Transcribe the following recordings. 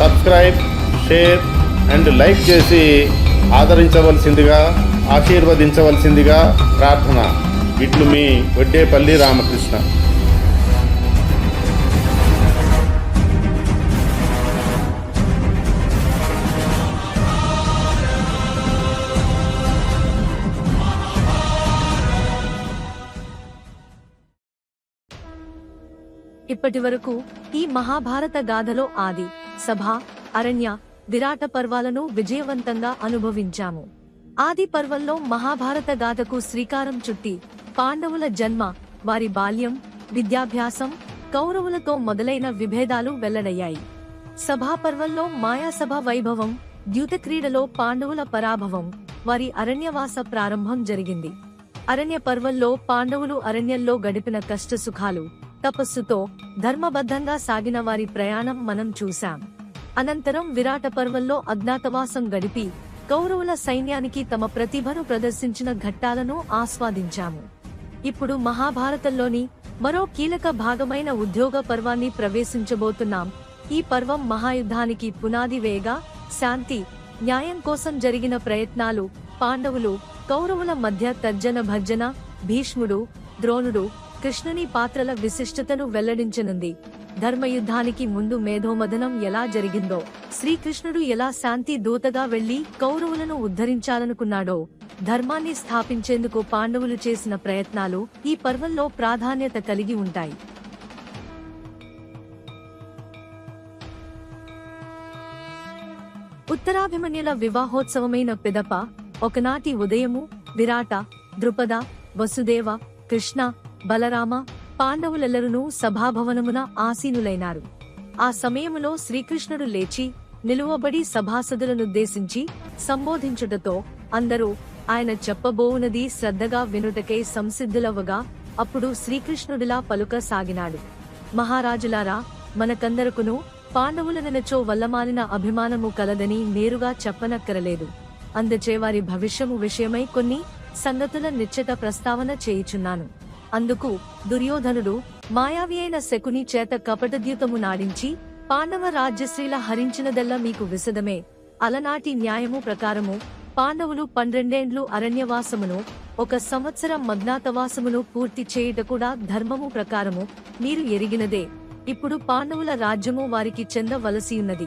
Subscribe share and like చేసి ఆదరించవలసిందిగా ఆశీర్వదించవలసిందిగా ప్రార్థన. ఇట్లు మీ వడ్డేపల్లి రామకృష్ణ. ఇప్పటి వరకు ఈ మహాభారత గాథలో ఆది. సభ అరణ్య విరాట పర్వాలను విజయవంతంగా అనుభవించాము. ఆది పర్వంలో మహాభారత గాథకు శ్రీకారం చుట్టి పాండవుల జన్మ వారి బాల్యం విద్యాభ్యాసం కౌరవులతో మొదలైన విభేదాలు వెల్లడయ్యాయి. సభాపర్వంలో మాయాసభ వైభవం ద్యూత క్రీడలో పాండవుల పరాభవం వారి అరణ్యవాస ప్రారంభం జరిగింది. అరణ్య పర్వంలో పాండవులు అరణ్యంలో గడిపిన కష్ట సుఖాలు తపస్సుతో ధర్మబద్ధంగా సాగిన వారి ప్రయాణం మనం చూశాం. అనంతరం విరాట పర్వంలో అజ్ఞాతవాసం గడిపి కౌరవుల సైన్యానికి తమ ప్రతిభను ప్రదర్శించిన ఘట్టాలను ఆస్వాదించాము. ఇప్పుడు మహాభారతంలోని మరో కీలక భాగమైన ఉద్యోగ పర్వాన్ని ప్రవేశించబోతున్నాం. ఈ పర్వం మహాయుద్ధానికి పునాది వేగా శాంతి న్యాయం కోసం జరిగిన ప్రయత్నాలు పాండవులు కౌరవుల మధ్య తర్జన భర్జన భీష్ముడు ద్రోణుడు కృష్ణుని పాత్రల విశిష్టతను వెల్లడించనుంది. ధర్మయుద్ధానికి ముందు మేధోమదనం ఎలా జరిగిందో శ్రీకృష్ణుడు ఎలా శాంతి దూతగా వెళ్ళి కౌరవులను ఉద్ధరించాలనుకున్నాడో ధర్మాన్ని స్థాపించేందుకు పాండవులు చేసిన ప్రయత్నాలు ఈ పర్వంలో ప్రాధాన్యత కలిగి ఉంటాయి. ఉత్తరాభిమన్యుల వివాహోత్సవమైన పిదప ఒకనాటి ఉదయము విరాట ద్రుపద వసుదేవ కృష్ణ బలరామ పాండవులెల్లరునూ సభాభవనమున ఆసీనులైనారు. ఆ సమయములో శ్రీకృష్ణుడు లేచి నిలువబడి సభాసదులనుద్దేశించి సంబోధించుటతో అందరూ ఆయన చెప్పబోవునది శ్రద్ధగా వినుటకై సంసిద్ధులవగా అప్పుడు శ్రీకృష్ణుడిలా పలుక సాగినాడు. మహారాజులారా మనకందరకును పాండవులనెనచో వల్లమాలిన అభిమానము కలదని నేరుగా చెప్పనక్కరలేదు. అందుచే వారి భవిష్యము విషయమై కొన్ని సంగతుల నిశ్చిత ప్రస్తావన చేయుచున్నాను. అందుకు దుర్యోధనుడు మాయావి అయిన శకుని చేత కపటద్యూతము నాడించి పాండవ రాజ్యశ్రీల హరించినదల్లా మీకు విశదమే అలనాటి న్యాయము ప్రకారము పాండవులు పన్నెండేండ్లు అరణ్యవాసమును ఒక సంవత్సరం మగ్నాతవాసమును పూర్తి చేయుట కూడా ధర్మము ప్రకారము మీరు ఎరిగినదే. ఇప్పుడు పాండవుల రాజ్యము వారికి చెందవలసియున్నది.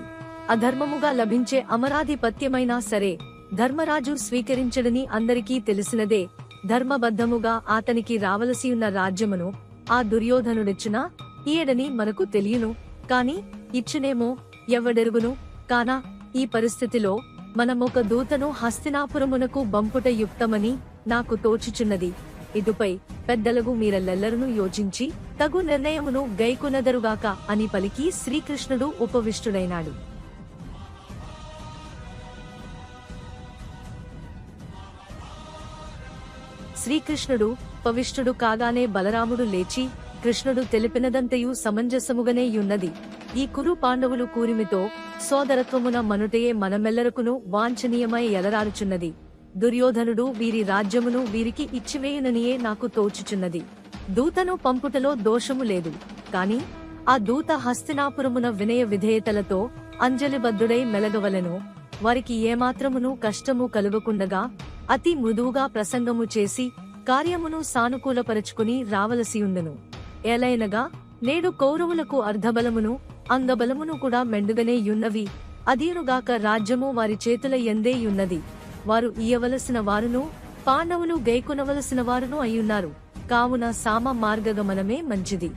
అధర్మముగా లభించే అమరాధిపత్యమైనా సరే ధర్మరాజు స్వీకరించడని అందరికీ తెలిసినదే. ధర్మబద్ధముగా అతనికి రావలసియున్న రాజ్యమును ఆ దుర్యోధనుడిచ్చునా? ఈయడని మనకు తెలియను. కాని ఇచ్చునేమో? ఎవడెరుగును? కానా ఈ పరిస్థితిలో మనమొక దూతను హస్తినాపురమునకు బంపుట యుక్తమని నాకు తోచుచున్నది. ఇదుపై పెద్దలకు మీరెల్లెల్లరూ యోచించి తగు నిర్ణయమును గైకొనదరుగాక అని పలికి శ్రీకృష్ణుడు ఉపవిష్టుడైనాడు. శ్రీకృష్ణుడు పవిష్ఠుడు కాగానే బలరాముడు లేచి కృష్ణుడు తెలిపినదంతయు సమంజసముగనే యున్నది. ఈ కురు పాండవులు కూరిమితో సోదరత్వమున మనుటయే మనమెల్లరకును వాంఛనీయమై ఎలరారుచున్నది. దుర్యోధనుడు వీరి రాజ్యమును వీరికి ఇచ్చివేయుననియే నాకు తోచుచున్నది. దూతను పంపుటలో దోషము లేదు. కాని ఆ దూత హస్తినాపురమున వినయ విధేయతలతో అంజలిబద్ధుడై మెలగవలను. వారికి ఏమాత్రమును కష్టము కలుగకుండగా అతి మృదువుగా ప్రసంగము చేసి కార్యమును సానుకూలపరచుకుని రావలసియుండెను. ఏలైనగా నేడు కౌరవులకు అర్ధబలమును అంగబలమును కూడా మెండుగనే యున్నవి అదీనుగాక రాజ్యము వారి చేతుల ఎందే యున్నది. వారు ఇయ్యవలసిన వారును పాండవులు గైకొనవలసిన వారును అయ్యున్నారు. కావున సామ మార్గగమనమే మంచిది.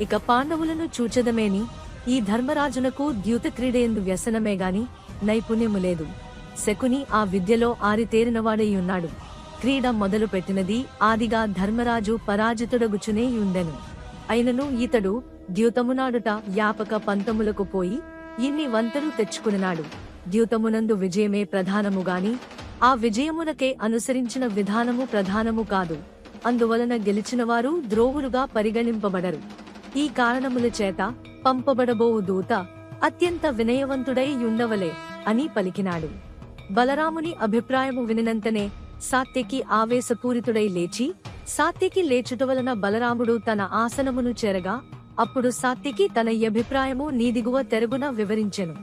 ఇక పాండవులను చూచదమేని ఈ ధర్మరాజునకు ద్యూత క్రీడేందు వ్యసనమే గాని నైపుణ్యము లేదు. శకుని ఆ విద్యలో ఆరితేరినవాడై ఉన్నాడు క్రీడ మొదలు పెట్టినది ఆదిగా ధర్మరాజు పరాజితుడగుచునే యుండెను. అయినను ఇతడు ద్యూతమునాడుట యాపక పంతములకు పోయి ఇన్ని వంతలు తెచ్చుకున్నాడు. ద్యూతమునందు విజయమే ప్రధానముగాని ఆ విజయమునకే అనుసరించిన విధానము ప్రధానము కాదు. అందువలన గెలిచినవారు ద్రోవులుగా పరిగణింపబడరు. ఈ కారణముల చేత పంపబడబోవు దూత అత్యంత వినయవంతుడై ఉండవలే అని పలికినాడు. బలరాముని అభిప్రాయము వినినంతనే సాత్యకి ఆవేశపూరితుడై లేచి సాత్యకి లేచుట వలన బలరాముడు తన ఆసనమును చేరగా అప్పుడు సాత్యకి తన అభిప్రాయము నీదిగువ తెరుగున వివరించెను.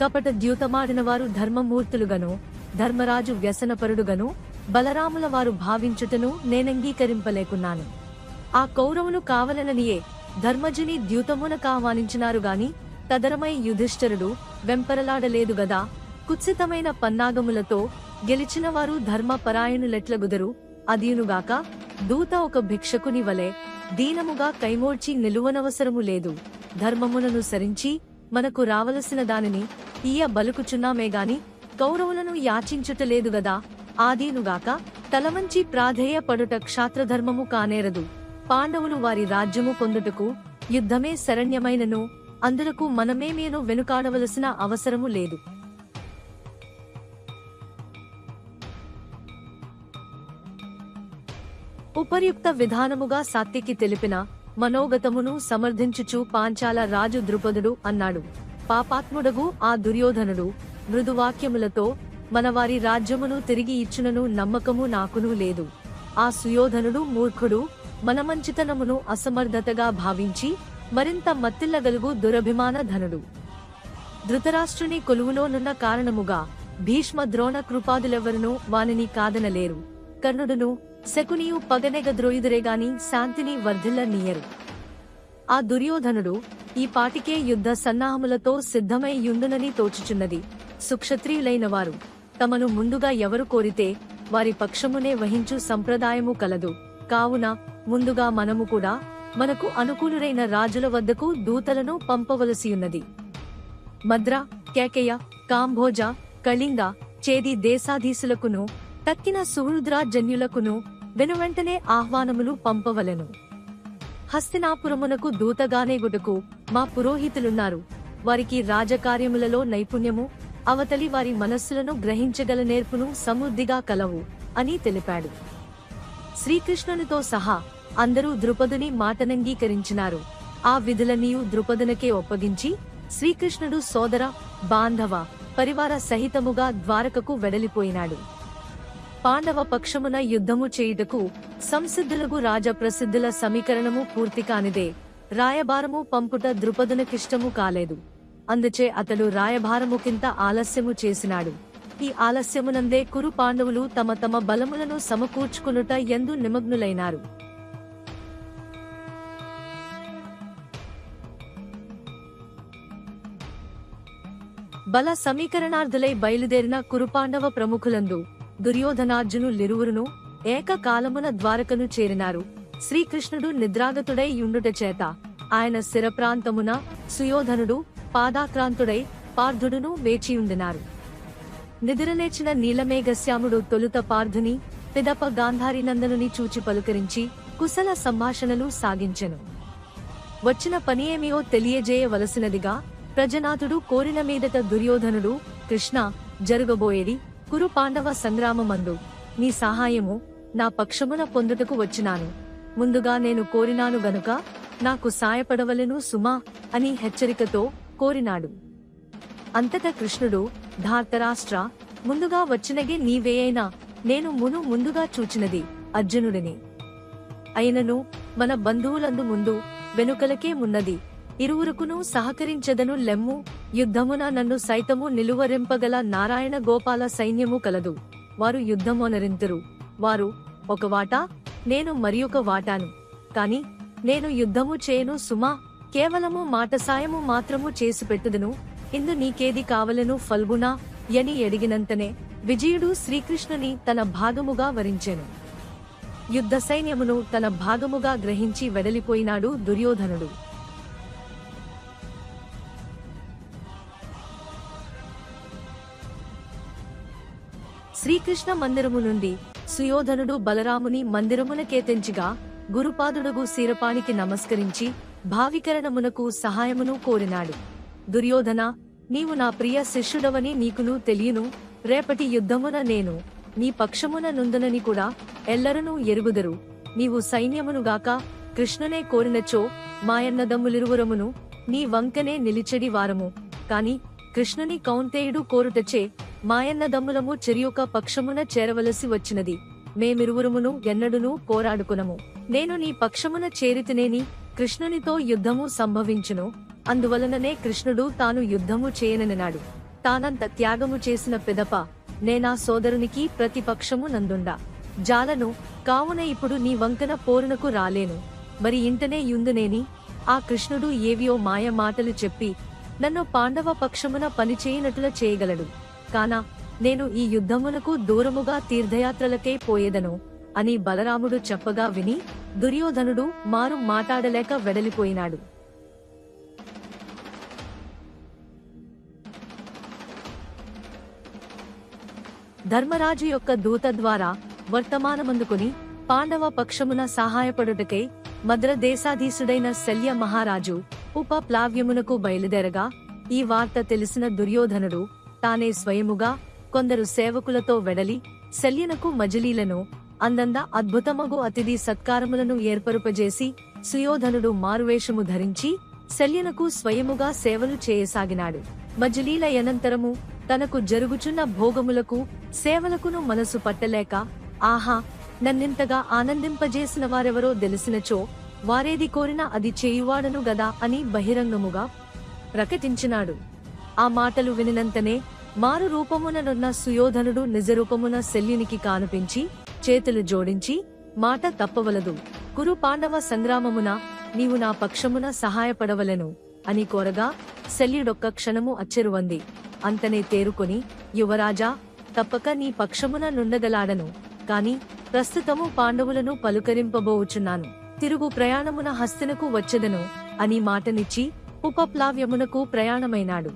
కపట ద్యూతమాడిన వారు ధర్మమూర్తులుగను ధర్మరాజు వ్యసనపరుడుగను బలరాముల వారు భావించుటను నేనంగీకరింపలేకున్నాను. ఆ కౌరవును కావలననియే ధర్మజుని ద్యూతమున కావానించినారు గాని తదరమై యుధిష్ఠరుడు వెంపరలాడలేదు గదా. కుత్సితమైన పన్నాగములతో గెలిచినవారు ధర్మపరాయణులెట్లగుదరు? అదీనుగాక దూత ఒక భిక్షకుని వలె దీనముగా కైమోడ్చి నిలువనవసరము లేదు. ధర్మములను సరించి మనకు రావలసిన దానిని ఈయ బలుకుచున్నామే గాని కౌరవులను యాచించుటలేదు గదా. ఆదీనుగాక తలవంచి ప్రాధేయ పడుట క్షాత్రధర్మము కానేరదు. పాండవులు వారి రాజ్యము పొందుటకు యుద్ధమే శరణ్యమైనను అందులకు మనమేమేను వెనుకాడవలసిన అవసరము లేదు. ఉపర్యుక్త విధానముగా సాత్తికి తెలిపిన మనోగతమును సమర్థించుచు పాంచాల రాజు ద్రుపదుడు అన్నాడు. పాపాత్ముడగు ఆ దుర్యోధనుడు మృదువాక్యములతో మనవారి రాజ్యమును తిరిగి ఇచ్చునను నమ్మకము నాకునూ లేదు. ఆ సుయోధనుడు మూర్ఖుడు మనమంచితనమును అసమర్థతగా భావించి మరింత మత్తిల్లగలుగు దురభిమాన ధనుడు. ధృతరాష్ట్రుని కొలువులోనున్న కారణముగా భీష్మ ద్రోణ కృపాదులెవరునూ వానిని కాదనలేరు. కర్ణుడును శకునియు పగనెగ ద్రోయుదురేగాని శాంతిని వర్ధిల్లనీయరు. ఆ దుర్యోధనుడు ఈ పాటికే యుద్ధ సన్నాహములతో సిద్ధమై యుండునని తోచుచున్నది. సుక్షత్రియులైన వారు తమను ముందుగా ఎవరు కోరితే వారి పక్షమునే వహించు సంప్రదాయము కలదు. కావున ముందుగా మనము కూడా మనకు అనుకూలురైన రాజుల వద్దకు దూతలను పంపవలసియున్నది. మద్ర కేకయ కాంభోజ కళింగ చేది దేశాధీశులకును తక్కిన సుహృద్రాజన్యులకును వెనువెంటనే ఆహ్వానములు పంపవలెను. హస్తినాపురమునకు దూతగానేగుటకు మా పురోహితులున్నారు. వారికి రాజకార్యములలో నైపుణ్యము అవతలి వారి మనస్సులను గ్రహించగల నేర్పును సమృద్ధిగా కలవు అని తెలిపాడు. శ్రీకృష్ణునితో సహా అందరూ ద్రుపదుని మాటనంగీకరించినారు. ఆ విధులన్నీయు ద్రుపదునకే ఒప్పగించి శ్రీకృష్ణుడు సోదర బాంధవ పరివార సహితముగా ద్వారకకు వెడలిపోయినాడు. పాండవ పక్షమున యుద్ధము చేయుటకు సంసిద్ధులకు రాజ ప్రసిద్ధుల సమీకరణము పూర్తి కానిదే రాయబారము పంపుట ద్రుపదునకిష్టము కాలేదు. అందుచే అతడు రాయభారము కింత ఆలస్యము చేసినాడు. ఈ ఆలస్యమునందే కురు పాండవులు తమ తమ బలములను సమకూర్చుకునుట ఎందు నిమగ్నులైనారు. బల సమీకరణార్థులై బయలుదేరిన కురుపాండవ ప్రముఖులందు దుర్యోధనార్జునులిరువురును ఏకకాలమున ద్వారకను చేరినారు. శ్రీకృష్ణుడు నిద్రాగతుడై యుండుట చేత ఆయన శిరప్రాంతమున సుయోధనుడు పాదాక్రాంతుడై పార్థుడును వేచియుండినారు. నిద్రలేచిన నీలమేఘశ్యాముడు తొలుత పార్థుని పిదప గాంధారి నందనుని చూచి పలుకరించి కుశల సంభాషణలు సాగించెను. వచ్చిన పని తెలియజేయవలసినదిగా ప్రజనాథుడు కోరిన మీదట దుర్యోధనుడు కృష్ణ జరుగబోయేది కురు పాండవ సంగ్రామమందు. నీ సహాయము నా పక్షమున పొందుటకు వచ్చినాను. ముందుగా నేను కోరినాను గనుక నాకు సాయపడవలను సుమా అని హెచ్చరికతో కోరినాడు. అంతట కృష్ణుడు ధార్తరాష్ట్ర ముందుగా వచ్చినగే నీవేయైనా నేను మును ముందుగా చూచినది అర్జునుడిని. అయినను మన బంధువులందు ముందు వెనుకలకే మున్నది. ఇరువురుకును సహకరించదను లెమ్ము యుద్ధమున నన్ను సైతము నిలువరింపగల నారాయణ గోపాల సైన్యము కలదు. వారు యుద్ధమొనరింతురు. వారు ఒక వాటా నేను మరియొక వాటాను. కాని నేను యుద్ధము చేయను సుమా కేవలము మాట సాయము మాత్రము చేసి పెట్టుదును ఇందు నీకేది కావలను ఫల్గునా యని ఎడిగినంతనే విజయుడు శ్రీకృష్ణుని తన భాగముగా వరించెను. యుద్ధ సైన్యమును తన భాగముగా గ్రహించి వెడలిపోయినాడు దుర్యోధనుడు. శ్రీకృష్ణ మందిరము నుండి సుయోధనుడు బలరాముని మందిరమునకే తెంచిగా గురుపాదుడుగు శిరపానికి నమస్కరించి భావికరణమునకు సహాయమును కోరినాడు. దుర్యోధన నీవు నా ప్రియ శిష్యుడవని నీకును తెలియను. రేపటి యుద్ధమున నేను నీ పక్షమున నుందునని కూడా ఎల్లరనూ ఎరుగుదరు. నీవు సైన్యమునుగాక కృష్ణనే కోరినచో మాయన్నదమ్ములిరువురమును నీ వంకనే నిలిచెడి వారము. కాని కృష్ణుని కౌంతేయుడు కోరుటచే మాయన్నదమ్ములము చెరియొక పక్షమున చేరవలసి వచ్చినది. మేమిరువురమును ఎన్నడునూ కోరాడుకునము నేను నీ పక్షమున చేరితినేని కృష్ణునితో యుద్ధము సంభవించును. అందువలననే కృష్ణుడు తాను యుద్ధము చేయనన్నాడు. తానంత త్యాగము చేసిన పిదప నేనా సోదరునికి ప్రతిపక్షము నందుండా. జాలను కావున ఇప్పుడు నీ వంకన పోరునకు రాలేను. మరి ఇంటనే యుందునేని? ఆ కృష్ణుడు ఏవియో మాయ మాటలు చెప్పి నన్ను పాండవ పక్షమున పనిచేయనట్లు చేయగలడు. కానా నేను ఈ యుద్ధమునకు దూరముగా తీర్థయాత్రలకే పోయేదను అని బలరాముడు చెప్పగా విని దుర్యోధనుడు మారు మాటాడలేక వెడలిపోయినాడు. ధర్మరాజు యొక్క దూత ద్వారా వర్తమానమందుకుని పాండవ పక్షమున సహాయపడుటకై మద్ర దేశాధీశుడైన శల్య మహారాజు ఉప ప్లావ్యమునకు బయలుదేరగా ఈ వార్త తెలిసిన దుర్యోధనుడు తానే స్వయముగా కొందరు సేవకులతో వెడలి శల్యనకు మజిలీలను అందంద అద్భుతమగు అతిథి సత్కారములను ఏర్పరుపజేసి సుయోధనుడు మారువేషము ధరించి శల్యనకు స్వయముగా సేవలు చేయసాగినాడు. మజిలీల అనంతరము తనకు జరుగుచున్న భోగములకు సేవలకును మనసు పట్టలేక ఆహా నన్నింతగా ఆనందింపజేసిన వారెవరో తెలిసినచో వారేది కోరినా అది చేయువాడను గదా అని బహిరంగముగా ప్రకటించినాడు. ఆ మాటలు వినినంతనే మారు రూపముననున్న సుయోధనుడు నిజరూపమున శల్యునికి కానుపించి చేతులు జోడించి మాట తప్పవలదు. కురు పాండవ సంగ్రామమున నీవు నా పక్షమున సహాయపడవలెను అని కోరగా శల్యుడొక్క క్షణము అచ్చెరువంది. అంతనే తేరుకొని యువరాజా తప్పక నీ పక్షమున నుండగలాడను. కాని ప్రస్తుతము పాండవులను పలుకరింపబోవుచున్నాను తిరుగు ప్రయాణమున హస్తినకు వచ్చెదను అని మాటనిచ్చి ఉపప్లావ్యమునకు ప్రయాణమైనాడు.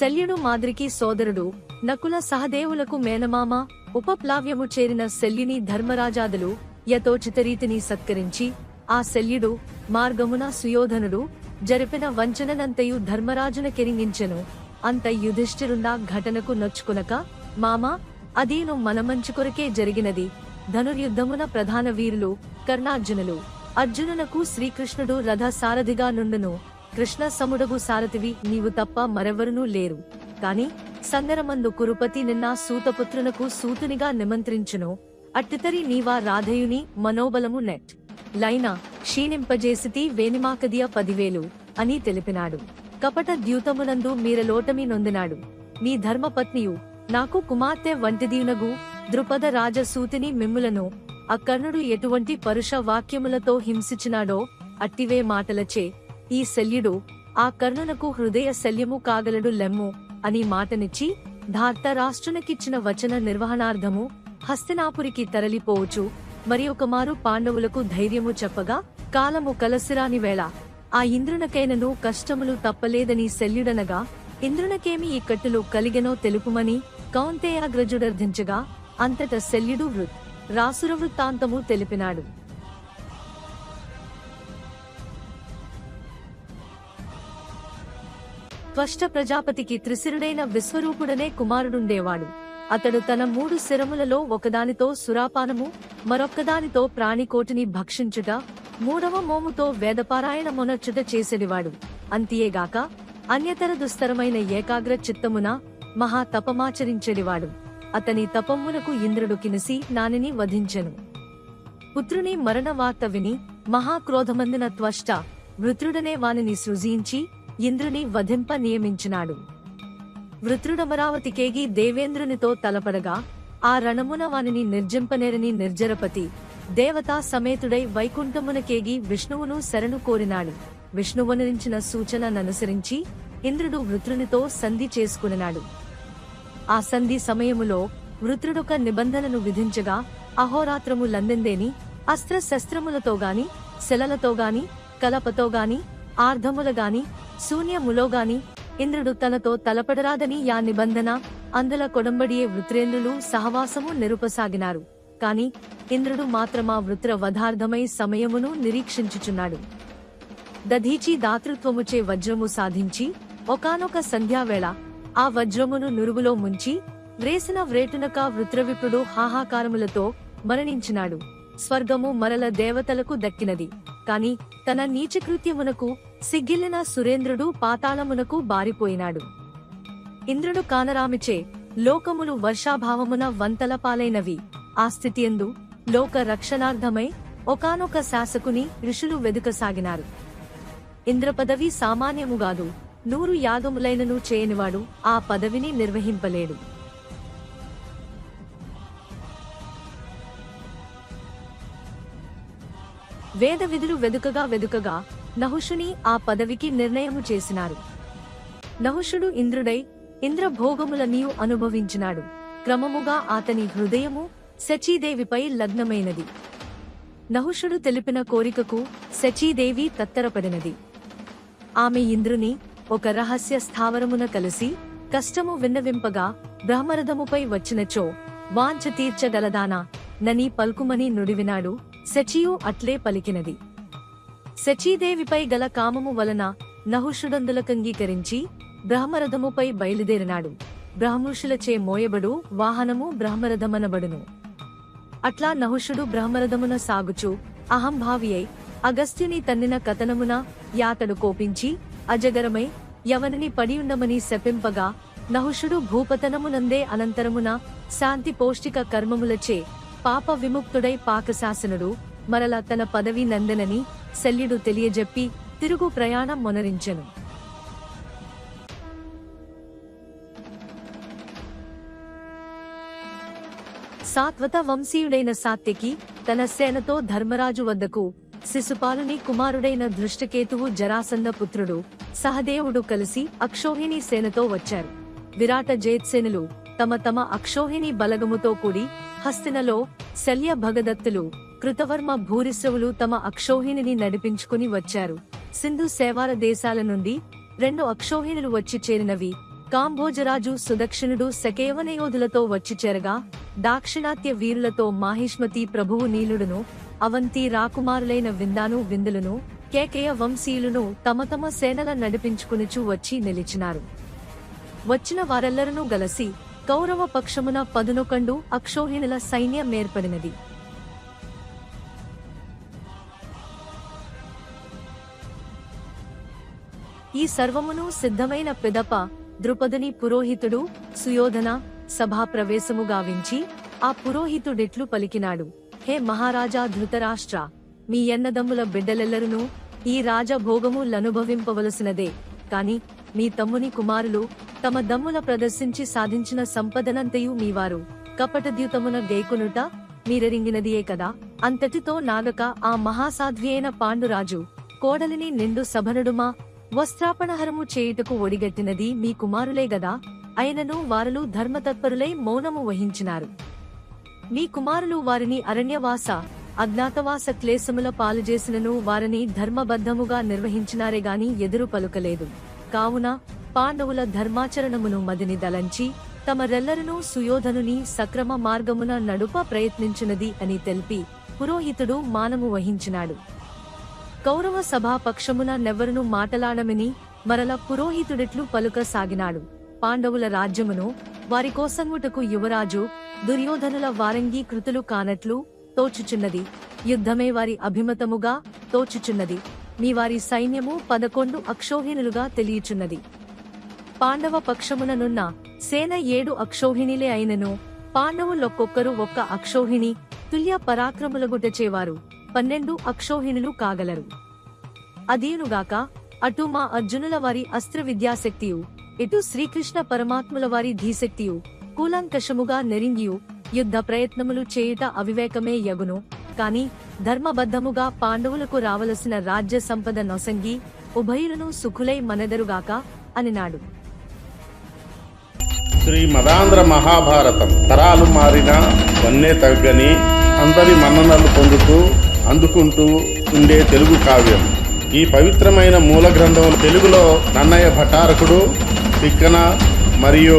శల్యుడు మాద్రికి సోదరుడు నకుల సహదేవులకు మేనమామ ఉపప్లావ్యము చేరిన శల్యుని ధర్మరాజాదులు యథోచితరీతిని సత్కరించి ఆ శల్యుడు మార్గమున సుయోధనుడు జరిపిన వంచననంతయు ధర్మరాజున కెరింగించెను. అంత యుధిష్ఠిరుండా ఘటనకు నొచ్చుకునక మామా అదీను మనమంచు కొరకే జరిగినది. ధనుర్యుద్ధమున ప్రధాన వీరులు కర్ణార్జునులు. అర్జునునకు శ్రీకృష్ణుడు రథ సారథిగా నుండును. కృష్ణ సముడగు సారథివి నీవు తప్ప మరెవరునూ లేరు. కాని సందరమందు కురుపతి నిన్న సూతపుత్రునకు సూతునిగా నిమంత్రించును. అట్టితరి నీవా రాధయుని మనోబలము నెట్. లైనా క్షీణింపజేసితి వేణిమాకదియ పదివేలు అని తెలిపినాడు. కపట ద్యూతమునందు మీరలోటమి నొందినాడు. నీ ధర్మపత్నియు నాకు కుమార్తె వంటిదీనగు ద్రుపద రాజసూతిని మిమ్ములను అకర్ణుడు ఎటువంటి పరుష వాక్యములతో హింసించినాడో అట్టివే మాటలచే ఈ శల్యుడు ఆ కర్ణునకు హృదయ శల్యము కాగలడు లెమ్ము అని మాటనిచ్చి ధార్త రాష్ట్రునికిచ్చిన వచన నిర్వహణార్థము హస్తినాపురికి తరలిపోవచ్చు. మరి ఒకమారు పాండవులకు ధైర్యము చెప్పగా కాలము కలసిరాని వేళ ఆ ఇంద్రునకైనను కష్టములు తప్పలేదని శల్యుడనగా ఇంద్రునకేమి ఈ కట్టులో కలిగెనో తెలుపుమని కౌంతేయాగ్రజుడర్థించగా అంతట శల్యుడు వృత్ రాసుర వృత్తాంతము తెలిపినాడు. త్వష్ట ప్రజాపతికి త్రిశిరుడైన విశ్వరూపుడనే కుమారుడుండేవాడు. అతడు తన మూడు శరములలో ఒకదానితో సురాపానము మరొక్కదానితో ప్రాణికోటిని భక్షించుట మూడవ మోముతో వేదపారాయణ మొనర్చుట చేసేడివాడు అంతియేగాక అన్యతర దుస్తరమైన ఏకాగ్ర చిత్తమున మహా తపమాచరించెడివాడు అతని తపమ్మునకు ఇంద్రుడు కినిసి నానిని వధించెను. పుత్రుని మరణ వార్త విని మహాక్రోధమందిన త్వష్ట వృత్రుడనే వానిని సృజించి ఇంద్రుని వధింప నియమించినాడు. వృత్రుడమరావతికేగి దేవేంద్రునితో తలపడగా ఆ రణమున వానిని నిర్జింపనేరని నిర్జరపతి దేవతా సమేతుడై వైకుంఠమునకేగి విష్ణువును శరణు కోరినాడు. విష్ణువునరించిన సూచనననుసరించి ఇంద్రుడు వృత్రునితో సంధి చేసుకునినాడు. ఆ సంధి సమయములో వృత్రుడొక నిబంధనను విధించగా అహోరాత్రము లందెందేని అస్త్ర శస్త్రములతో గాని శిలలతో గాని కలపతో గాని ఆర్ధములగాని శూన్యములో గాని ఇంద్రుడు తనతో తలపడరాదని యా నిబంధన అందుల కొడంబడియే వృత్రేంద్రులు సహవాసము నిరుపసాగినారు. కాని ఇంద్రుడు మాత్రమా వృత్ర వధార్థమై సమయమును నిరీక్షించుచున్నాడు. దధీచి దాతృత్వముచే వజ్రము సాధించి ఒకానొక సంధ్యావేళ ఆ వజ్రమును నురుగులో ముంచి వ్రేసిన వ్రేటునక వృత్రవిపుడు హాహాకారములతో మరణించినాడు. స్వర్గము మరల దేవతలకు దక్కినది. కాని తన నీచకృత్యమునకు సిగ్గిల్లిన సురేంద్రుడు పాతాళమునకు బారిపోయినాడు. ఇంద్రుడు కానరామిచే లోకములు వర్షాభావమున వంతల పాలైనవి. ఆ స్థితియందు లోక రక్షణార్థమై ఒకానొక శాసకుని ఋషులు వెదుకసాగినారు. ఇంద్ర పదవి సామాన్యముగాదు నూరు యాగములైనను చేయనివాడు ఆ పదవిని నిర్వహింపలేడు. వేద విధులు వెదుకగా వెదుకగా నహుషుని ఆ పదవికి నిర్ణయము చేసినారు. నహుషుడు ఇంద్రుడై ఇంద్రభోగములనీయు అనుభవించినాడు. క్రమముగా అతని హృదయము శచీదేవిపై లగ్నమైనది. నహుషుడు తెలిపిన కోరికకు శచీదేవి తత్తరపడినది. ఆమె ఇంద్రుని ఒక రహస్య స్థావరమున కలిసి కష్టము విన్నవింపగా బ్రహ్మరథముపై వచ్చినచో వాంఛ తీర్చగలదానా నని పల్కుమని నుడివినాడు. శచియు అట్లే పలికినది. శచీదేవిపై గల కామము వలన నహుషుడందులకంగీకరించి బ్రహ్మరథముపై బయలుదేరినాడు. బ్రహ్మఋషులచే మోయబడు వాహనము బ్రహ్మరథమనబడును. అట్లా నహుషుడు బ్రహ్మరథమున సాగుచు అహంభావియై అగస్త్యుని తన్నిన కథనమున యాతడు కోపించి అజగరమై యవనని పడియుండమని శపింపగా నహుషుడు భూపతనమునందే అనంతరమున శాంతి పౌష్టిక కర్మములచే పాప విముక్తుడై పాకశాసనుడు మరల తన పదవి నందనని శల్యుడు తెలియజెప్పి తిరుగు ప్రయాణం మొనరించెను. సాత్వత వంశీయుడైన సాత్యకి తన సేనతో ధర్మరాజు వద్దకు శిశుపాలుని కుమారుడైన దృష్టకేతువు జరాసంద పుత్రుడు సహదేవుడు కలిసి అక్షోహిణి సేనతో వచ్చారు. విరాట జయత్సేనులు తమ తమ అక్షోహిణి బలగముతో కూడి హస్తినలో శల్య భగదత్తులు కృతవర్మ భూరిశ్రవులు తమ అక్షోహిణిని నడిపించుకుని వచ్చారు. సింధు సేవార దేశాల నుండి రెండు అక్షోహిణులు వచ్చి చేరినవి. కాంభోజరాజు సుదక్షిణుడు సకేవనయోధులతో వచ్చి చేరగా దాక్షిణాత్య వీరులతో మాహిష్మతి ప్రభువు నీలుడును అవంతి రాకుమారులైన విందాను విందులను కేకేయ వంశీయులను తమ తమ సేనల నడిపించుకునిచూ వచ్చి నిలిచినారు. వచ్చిన వారెల్లరనూ గలసి కౌరవ పక్షమున పదునొకండు అక్షోహిణుల సైన్యం ఏర్పడినది. ఈ సర్వమును సిద్ధమైన పిదప ద్రుపదుని పురోహితుడు సుయోధన సభా ప్రవేశము గావించి ఆ పురోహితుడిట్లు పలికినాడు. హే మహారాజా ధృతరాష్ట్ర మీ ఎన్నదమ్ముల బిడ్డలెల్లరునూ ఈ రాజభోగములనుభవింపవలసినదే కాని మీ తమ్ముని కుమారులు తమ దమ్ముల ప్రదర్శించి సాధించిన సంపదనంతయు మీవారు. కపటద్యూతమున గేకునుట మీరెరింగినదియే కదా. అంతటితో నాగక ఆ మహాసాధ్వి అయిన పాండురాజు కోడలిని నిండు సభనుడుమా వస్త్రాపణహరము చేయుటకు ఒడిగట్టినది మీ కుమారులే గదా. అయినను వారలు ధర్మతత్పరులై మౌనము వహించినారు. మీ కుమారులు వారిని అరణ్యవాస అజ్ఞాతవాస క్లేశముల పాలుచేసినను వారిని ధర్మబద్ధముగా నిర్వహించినారే గాని ఎదురు పలుకలేదు. కావున పాండవుల ధర్మాచరణమును మదిని దలంచి తమ రెల్లరను సుయోధనుని సక్రమ మార్గమున నడుప ప్రయత్నించినది అని తెలిపి పురోహితుడు మానము వహించినాడు. కౌరవ సభా పక్షమున నెవ్వరును మాటలాడమని మరల పురోహితుడిట్లు పలుక సాగినాడు. పాండవుల రాజ్యమును వారి కోసంగుటకు యువరాజు దుర్యోధనుల వారంగీ కృతులు కానట్లు తోచుచున్నది. యుద్ధమే వారి అభిమతముగా తోచుచున్నది. మీ వారి సైన్యము పదకొండు అక్షోహిణులుగా తెలియచున్నది. పాండవ పక్షముననున్న సేన ఏడు అక్షోహిణిలే అయినను పాండవులొక్కొక్కరు ఒక్క అక్షోహిణి తుల్య పరాక్రములగుటచేవారు పన్నెండు అక్షోహిణులు కాగలరు. అదీనుగాక అటు మా అర్జునుల వారి అస్త్ర విద్యాశక్తియు ఇటు శ్రీకృష్ణ పరమాత్ముల వారి ధీశక్తియు కూలంకషముగా నెరింగియు యుద్ధ ప్రయత్నములు చేయుట అవివేకమే యగును. కాని ధర్మబద్ధముగా పాండవులకు రావలసిన రాజ్య సంపద నొసంగి ఉభయులను సుఖులై మనదరుగాక అనినాడు. శ్రీ మదాంధ్ర మహాభారతం తరాలు మారిన వన్నే తగ్గని అందరి మన్ననలు పొందుతూ అందుకుంటూ ఉండే తెలుగు కావ్యం. ఈ పవిత్రమైన మూల గ్రంథం తెలుగులో నన్నయ్య భటారకుడు తిక్కన మరియు